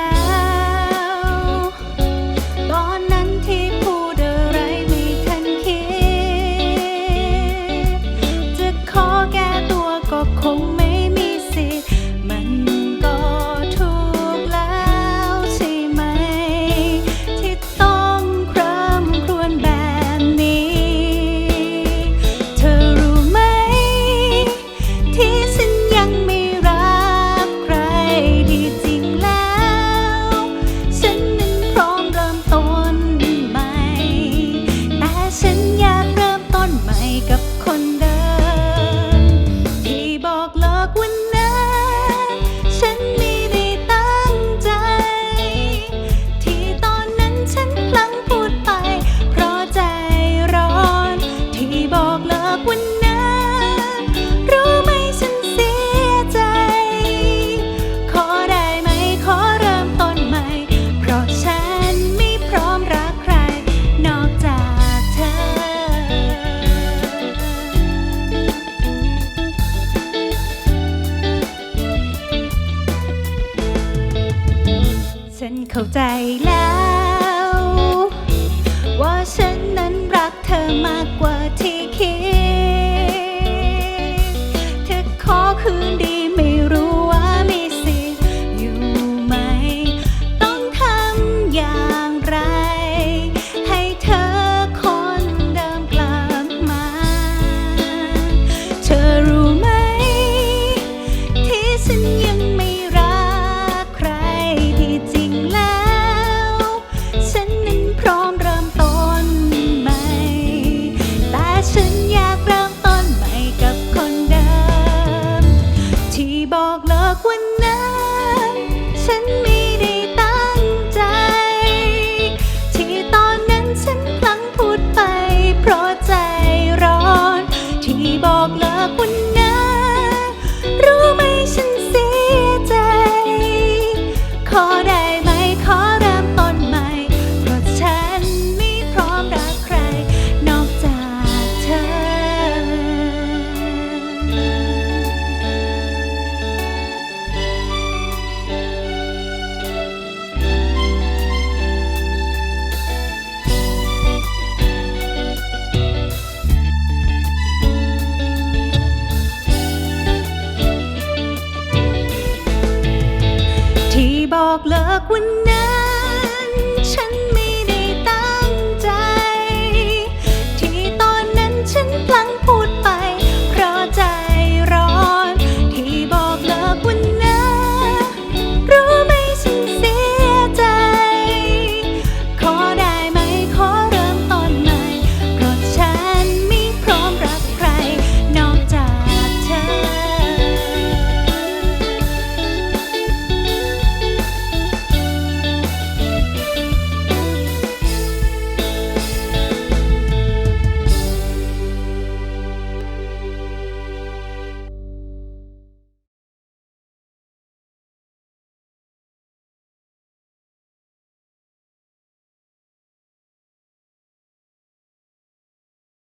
past. เข้าใจแล้ว ว่าฉันนั้นรักเธอมากกว่าที่คิดเธอขอคืนดี 婚 บอกเลิกวันนั้น